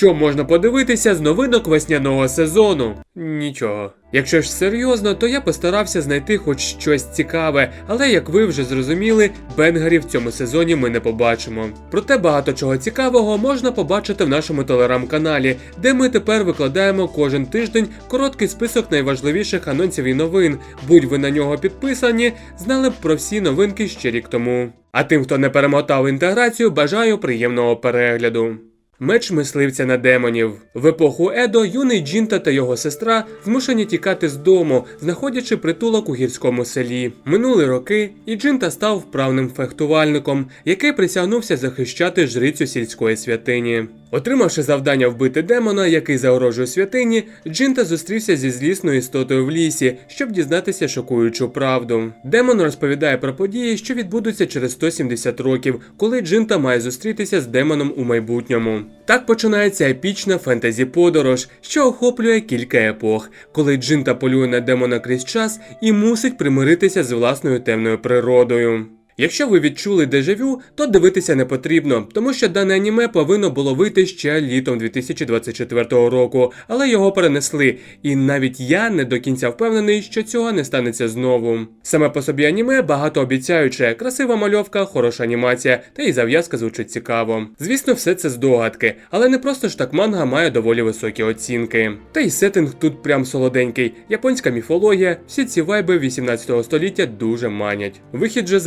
Що можна подивитися з новинок весняного сезону? Нічого. Якщо ж серйозно, то я постарався знайти хоч щось цікаве, але як ви вже зрозуміли, бенгерів в цьому сезоні ми не побачимо. Проте багато чого цікавого можна побачити в нашому телеграм-каналі, де ми тепер викладаємо кожен тиждень короткий список найважливіших анонсів і новин. Будь ви на нього підписані, знали б про всі новинки ще рік тому. А тим, хто не перемотав інтеграцію, бажаю приємного перегляду. Меч мисливця на демонів. В епоху Едо юний Джінта та його сестра змушені тікати з дому, знаходячи притулок у гірському селі. Минули роки, і Джинта став вправним фехтувальником, який присягнувся захищати жрицю сільської святині. Отримавши завдання вбити демона, який загрожує святині, Джинта зустрівся зі злісною істотою в лісі, щоб дізнатися шокуючу правду. Демон розповідає про події, що відбудуться через 170 років, коли Джинта має зустрітися з демоном у майбутньому. Так починається епічна фентезі-подорож, що охоплює кілька епох, коли Джинта полює на демона крізь час і мусить примиритися з власною темною природою. Якщо ви відчули дежавю, то дивитися не потрібно, тому що дане аніме повинно було вийти ще літом 2024 року, але його перенесли, і навіть я не до кінця впевнений, що цього не станеться знову. Саме по собі аніме багатообіцяюче, красива мальовка, хороша анімація, та й зав'язка звучить цікаво. Звісно, все це здогадки, але не просто ж так манга має доволі високі оцінки. Та й сеттинг тут прям солоденький, японська міфологія, всі ці вайби 18 століття дуже манять. Вихід же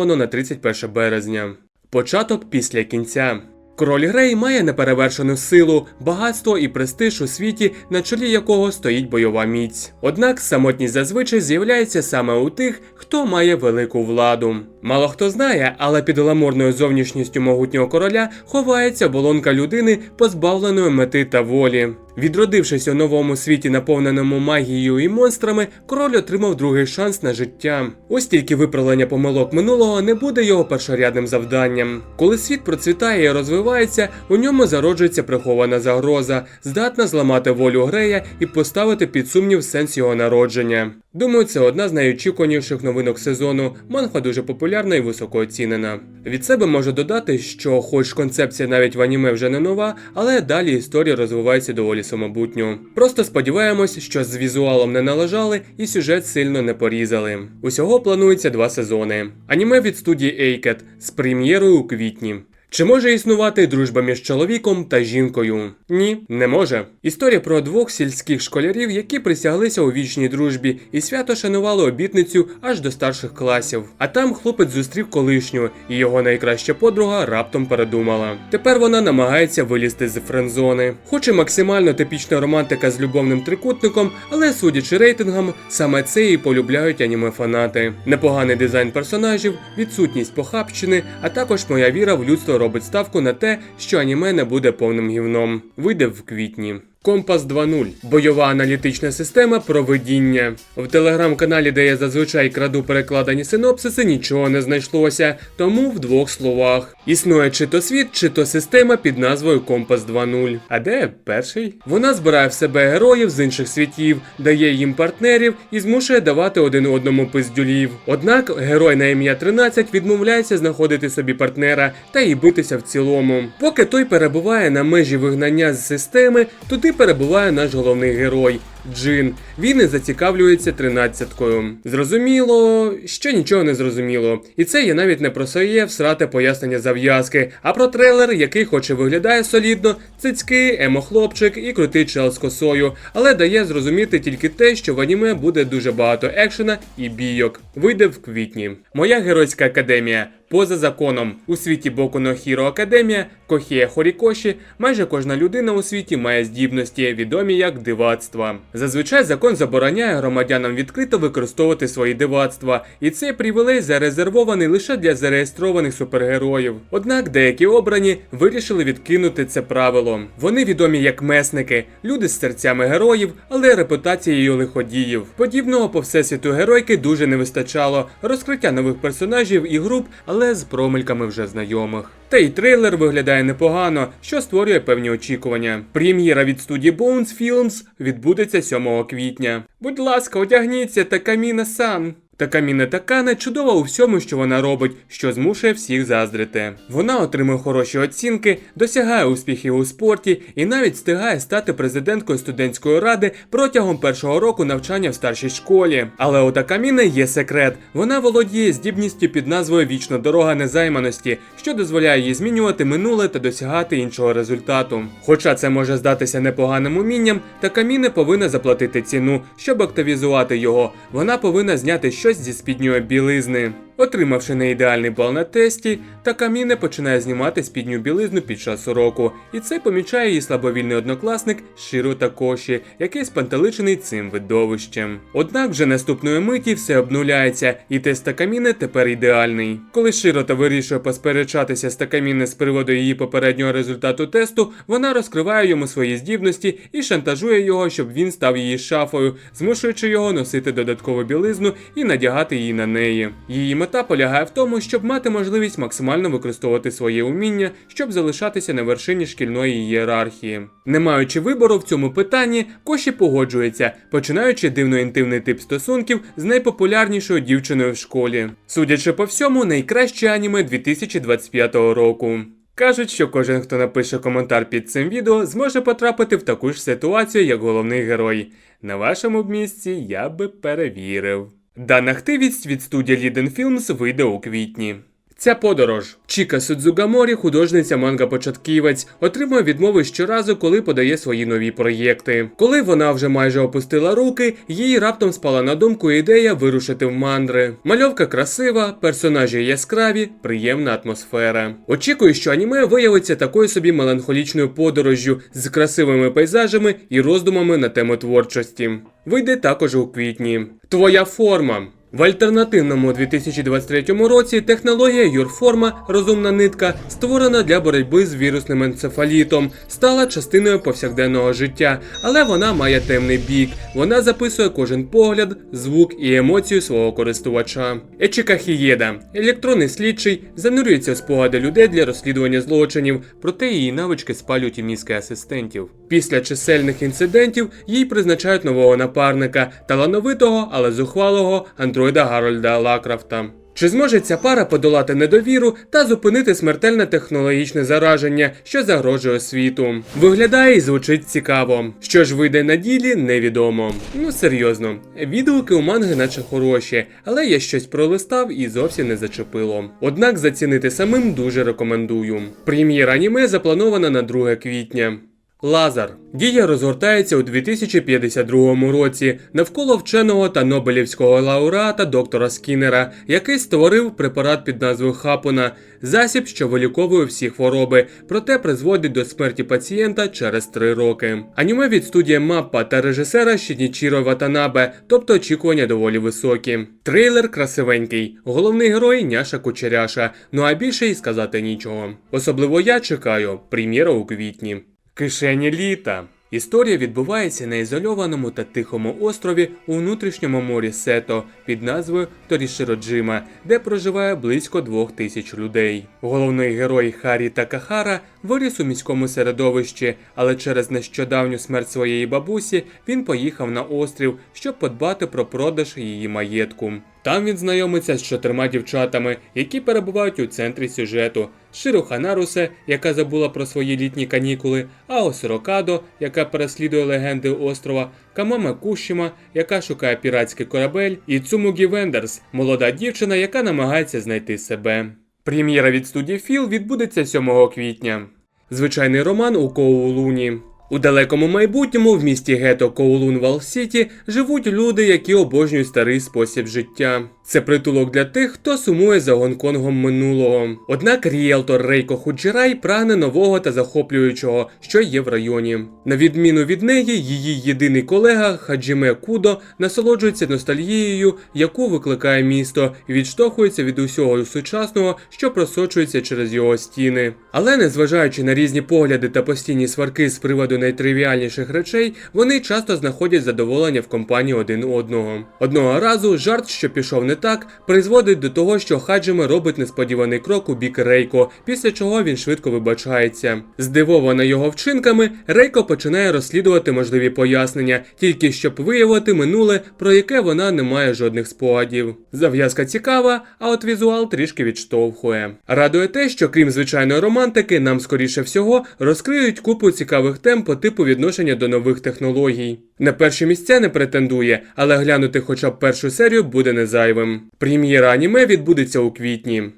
заплановано на 31 березня. Початок після кінця. Король Грей має неперевершену силу, багатство і престиж у світі, на чолі якого стоїть бойова міць. Однак самотність зазвичай з'являється саме у тих, хто має велику владу. Мало хто знає, але під гламурною зовнішністю могутнього короля ховається оболонка людини, позбавленої мети та волі. Відродившись у новому світі, наповненому магією і монстрами, король отримав другий шанс на життя. Ось тільки виправлення помилок минулого не буде його першорядним завданням. Коли світ процвітає і розвивається, у ньому зароджується прихована загроза, здатна зламати волю Грея і поставити під сумнів сенс його народження. Думаю, це одна з найочікуваніших новинок сезону. Манхва дуже популярна і високо оцінена. Від себе можу додати, що, хоч концепція навіть в аніме вже не нова, але далі історія розвивається доволі самобутньо. Просто сподіваємось, що з візуалом не належали і сюжет сильно не порізали. Усього планується два сезони. Аніме від студії Eiket з прем'єрою у квітні. Чи може існувати дружба між чоловіком та жінкою? Ні, не може. Історія про двох сільських школярів, які присяглися у вічній дружбі і свято шанували обітницю аж до старших класів. А там хлопець зустрів колишню, і його найкраща подруга раптом передумала. Тепер вона намагається вилізти з френдзони. Хоч і максимально типічна романтика з любовним трикутником, але судячи рейтингам, саме це і полюбляють аніме фанати. Непоганий дизайн персонажів, відсутність похабщини, а також моя віра в людство робить ставку на те, що аніме не буде повним гівном. Вийде в квітні. Компас 2.0. Бойова аналітична система проведіння. В телеграм-каналі, де я зазвичай краду перекладені синопсиси, нічого не знайшлося, тому в двох словах. Існує чи то світ, чи то система під назвою Компас 2.0. А де перший? Вона збирає в себе героїв з інших світів, дає їм партнерів і змушує давати один одному пиздюлів. Однак герой на ім'я 13 відмовляється знаходити собі партнера та й битися в цілому. Поки той перебуває на межі вигнання з системи, туди перебуває наш головний герой. Джин. Він і зацікавлюється тринадцяткою. Зрозуміло, ще нічого не зрозуміло. І це я навіть не про своє всрате пояснення зав'язки, а про трейлер, який хоч і виглядає солідно, цицьки, емо-хлопчик і крутий чел з косою, але дає зрозуміти тільки те, що в аніме буде дуже багато екшена і бійок. Вийде в квітні. Моя геройська академія. Поза законом, у світі Боку но Хіро Академія, Кохія Хорікоші, майже кожна людина у світі має здібності, відомі як дивацтва. Зазвичай закон забороняє громадянам відкрито використовувати свої дивацтва, і цей привілей зарезервований лише для зареєстрованих супергероїв. Однак деякі обрані вирішили відкинути це правило. Вони відомі як месники, люди з серцями героїв, але репутацією лиходіїв. Подібного по всесвіту геройки дуже не вистачало, розкриття нових персонажів і груп, але з промельками вже знайомих. Та й трейлер виглядає непогано, що створює певні очікування. Прем'єра від студії Bones Films відбудеться 7 квітня. Будь ласка, одягніться та каміна сан. Такаміне Такане чудова у всьому, що вона робить, що змушує всіх заздрити. Вона отримує хороші оцінки, досягає успіхів у спорті і навіть встигає стати президенткою студентської ради протягом першого року навчання в старшій школі. Але у Такаміне є секрет: вона володіє здібністю під назвою Вічна дорога незайманості, що дозволяє їй змінювати минуле та досягати іншого результату. Хоча це може здатися непоганим умінням, Такаміне повинна заплатити ціну, щоб активізувати його. Вона повинна зняти щось зі спідньої білизни. Отримавши неідеальний бал на тесті, Такаміне починає знімати спідню білизну під час уроку, і це помічає її слабовільний однокласник Широ Такоші, який спантеличений цим видовищем. Однак вже наступної миті все обнуляється, і тест Такаміне тепер ідеальний. Коли Широта вирішує посперечатися з Такаміне з приводу її попереднього результату тесту, вона розкриває йому свої здібності і шантажує його, щоб він став її шафою, змушуючи його носити додаткову білизну і надягати її на неї. Її мета полягає в тому, щоб мати можливість максимально використовувати своє уміння, щоб залишатися на вершині шкільної ієрархії. Не маючи вибору в цьому питанні, Коші погоджується, починаючи дивно інтимний тип стосунків з найпопулярнішою дівчиною в школі. Судячи по всьому, найкраще аніме 2025 року. Кажуть, що кожен, хто напише коментар під цим відео, зможе потрапити в таку ж ситуацію, як головний герой. На вашому місці я би перевірив. Дана активість від студії Liden Films вийде у квітні. Ця подорож. Чіка Судзугаморі, художниця манга-початківець, отримує відмови щоразу, коли подає свої нові проєкти. Коли вона вже майже опустила руки, їй раптом спала на думку ідея вирушити в мандри. Мальовка красива, персонажі яскраві, приємна атмосфера. Очікую, що аніме виявиться такою собі меланхолічною подорожжю з красивими пейзажами і роздумами на тему творчості. Вийде також у квітні. Твоя форма. В альтернативному 2023 році технологія Юрформа розумна нитка, створена для боротьби з вірусним енцефалітом, стала частиною повсякденного життя, але вона має темний бік. Вона записує кожен погляд, звук і емоцію свого користувача. Ечіка Хієда, електронний слідчий, занурюється в спогади людей для розслідування злочинів, проте її навички спалюють і мізки асистентів. Після чисельних інцидентів їй призначають нового напарника, талановитого, але зухвалого андроїда Гарольда Лакрафта. Чи зможе ця пара подолати недовіру та зупинити смертельне технологічне зараження, що загрожує світу? Виглядає і звучить цікаво. Що ж вийде на ділі, невідомо. Ну серйозно, відгуки у манги наче хороші, але я щось пролистав і зовсім не зачепило. Однак зацінити самим дуже рекомендую. Прем'єра аніме запланована на 2 квітня. Лазар. Дія розгортається у 2052 році навколо вченого та Нобелівського лауреата доктора Скіннера, який створив препарат під назвою Хапуна, засіб, що виліковує всі хвороби, проте призводить до смерті пацієнта через 3 роки. Аніме від студії Маппа та режисера Шінічіро Ватанабе, тобто очікування доволі високі. Трейлер красивенький, головний герой няша кучеряша, ну а більше й сказати нічого. Особливо я чекаю прем'єра у квітні. Кишені літа. Історія відбувається на ізольованому та тихому острові у внутрішньому морі Сето під назвою Торішироджима, де проживає близько двох тисяч людей. Головний герой Харі Такахара виріс у міському середовищі, але через нещодавню смерть своєї бабусі він поїхав на острів, щоб подбати про продаж її маєтку. Там він знайомиться з чотирма дівчатами, які перебувають у центрі сюжету: Ширу Ханарусе, яка забула про свої літні канікули, Ао Сирокадо, яка переслідує легенди острова, Камама Кушіма, яка шукає піратський корабель, і Цумугі Вендерс, молода дівчина, яка намагається знайти себе. Прем'єра від студії Філ відбудеться 7 квітня. Звичайний роман у Коулуні. У далекому майбутньому в місті гето Коулун Вал Сіті живуть люди, які обожнюють старий спосіб життя. Це притулок для тих, хто сумує за Гонконгом минулого. Однак ріелтор Рейко Худжирай прагне нового та захоплюючого, що є в районі. На відміну від неї, її єдиний колега Хаджіме Кудо насолоджується ностальгією, яку викликає місто, і відштовхується від усього сучасного, що просочується через його стіни. Але незважаючи на різні погляди та постійні сварки з приводу найтривіальніших речей, вони часто знаходять задоволення в компанії один одного. Одного разу жарт, що пішов не так, призводить до того, що Хаджиме робить несподіваний крок у бік Рейко, після чого він швидко вибачається. Здивована його вчинками, Рейко починає розслідувати можливі пояснення, тільки щоб виявити минуле, про яке вона не має жодних спогадів. Зав'язка цікава, а от візуал трішки відштовхує. Радує те, що крім звичайної романтики, нам скоріше всього розкриють купу цікавих тем по типу відношення до нових технологій. На перші місця не претендує, але глянути хоча б першу серію буде не зайвим. Прем'єра аніме відбудеться у квітні.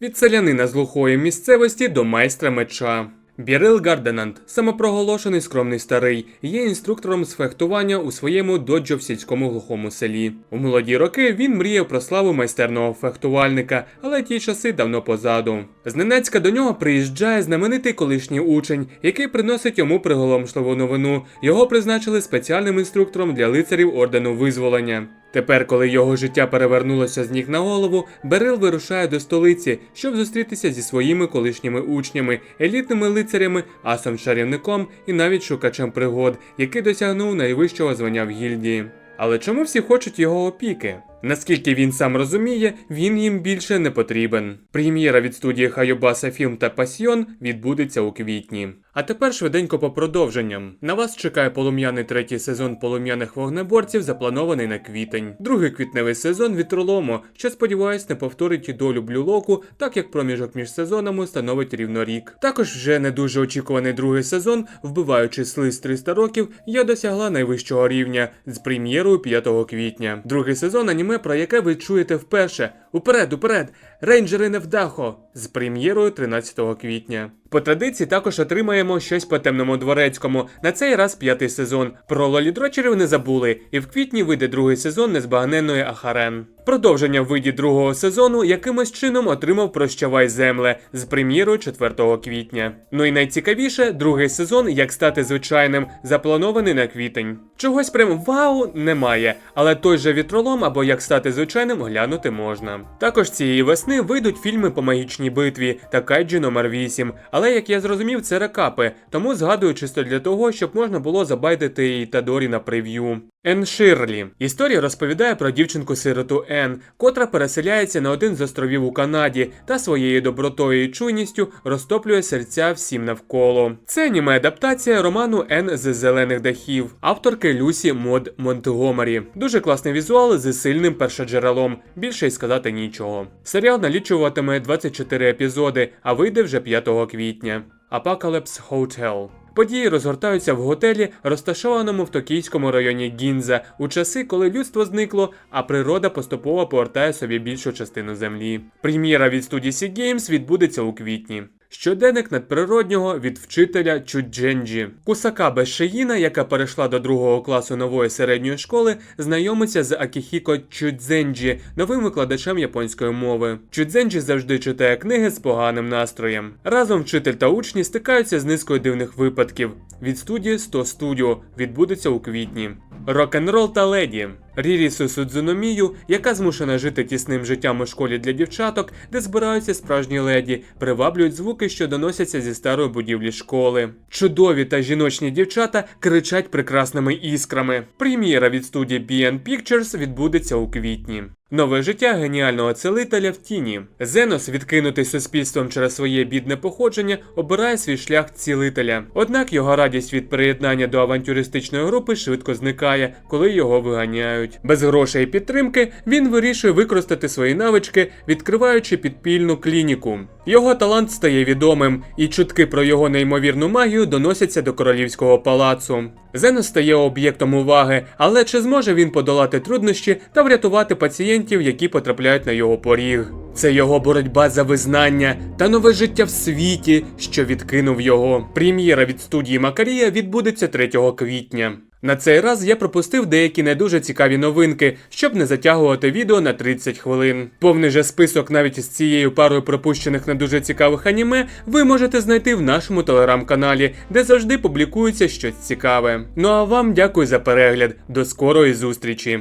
Від селянина з глухої місцевості до майстра меча. Бірил Гарденант, самопроголошений скромний старий, є інструктором з фехтування у своєму доджо в сільському глухому селі. У молоді роки він мріяв про славу майстерного фехтувальника, але ті часи давно позаду. Зненацька до нього приїжджає знаменитий колишній учень, який приносить йому приголомшливу новину. Його призначили спеціальним інструктором для лицарів ордену визволення. Тепер, коли його життя перевернулося з ніг на голову, Берил вирушає до столиці, щоб зустрітися зі своїми колишніми учнями, елітними лицарями, асом чарівником і навіть шукачем пригод, який досягнув найвищого звання в гільдії. Але чому всі хочуть його опіки? Наскільки він сам розуміє, він їм більше не потрібен. Прем'єра від студії Хайобаса Фільм та Пасьйон відбудеться у квітні. А тепер швиденько по продовженням. На вас чекає полум'яний третій сезон полум'яних вогнеборців, запланований на квітень. Другий квітневий сезон вітролому, що сподіваюсь не повторить долю блюлоку, так як проміжок між сезонами становить рівно рік. Також вже не дуже очікуваний другий сезон, вбиваючи слиз 300 років, я досягла найвищого рівня з прем'єрою 5 квітня. Другий сезон аніме, про яке ви чуєте вперше. Уперед, уперед! Рейнджери Невдахо з прем'єрою 13 квітня. По традиції також отримаємо щось по темному дворецькому. На цей раз п'ятий сезон. Про лолідрочерів не забули, і в квітні вийде другий сезон незбагненної Ахарен. Продовження в виді другого сезону якимось чином отримав Прощавай земле з прем'єрою 4 квітня. Ну і найцікавіше, другий сезон, як стати звичайним, запланований на квітень. Чогось прям вау немає, але той же вітролом або як стати звичайним глянути можна. Також цієї весни вийдуть фільми по магічній битві та Кайджі номер 8 але як я зрозумів, це рекапи, тому згадую чисто для того, щоб можна було забайтити і Тадорі на прев'ю. Ен Ширлі. Історія розповідає про дівчинку-сироту Ен, котра переселяється на один з островів у Канаді та своєю добротою і чуйністю розтоплює серця всім навколо. Це аніме адаптація роману Ен з зелених дахів, авторки Люсі Мод Монтгомері. Дуже класний візуал з сильним першоджерелом. Більше й сказати нічого. Серіал налічуватиме 24 епізоди, а вийде вже 5 квітня. Apocalypse Hotel. Події розгортаються в готелі, розташованому в токійському районі Гінза, у часи, коли людство зникло, а природа поступово повертає собі більшу частину землі. Прем'єра від студії Sea Games відбудеться у квітні. Щоденник надприроднього від вчителя Чудженджі. Кусакабе Шиїна, яка перейшла до другого класу нової середньої школи, знайомиться з Акіхіко Чудзенджі, новим викладачем японської мови. Чудзенджі завжди читає книги з поганим настроєм. Разом вчитель та учні стикаються з низкою дивних випадків. Від студії 100 Studio відбудеться у квітні. Рок-н-рол та леді. Рірісу Судзуномію, яка змушена жити тісним життям у школі для дівчаток, де збираються справжні леді, приваблюють звуки, що доносяться зі старої будівлі школи. Чудові та жіночні дівчата кричать прекрасними іскрами. Прем'єра від студії BN Pictures відбудеться у квітні. Нове життя геніального целителя в тіні. Зенос, відкинутий суспільством через своє бідне походження, обирає свій шлях цілителя. Однак його радість від приєднання до авантюристичної групи швидко зникає, коли його виганяють. Без грошей і підтримки він вирішує використати свої навички, відкриваючи підпільну клініку. Його талант стає відомим, і чутки про його неймовірну магію доносяться до королівського палацу. Зенос стає об'єктом уваги, але чи зможе він подолати труднощі та врятувати пацієнтів, які потрапляють на його поріг? Це його боротьба за визнання та нове життя в світі, що відкинув його. Прем'єра від студії Макарія відбудеться 3 квітня. На цей раз я пропустив деякі не дуже цікаві новинки, щоб не затягувати відео на 30 хвилин. Повний же список навіть із цією парою пропущених не дуже цікавих аніме ви можете знайти в нашому телеграм-каналі, де завжди публікується щось цікаве. Ну а вам дякую за перегляд. До скорої зустрічі!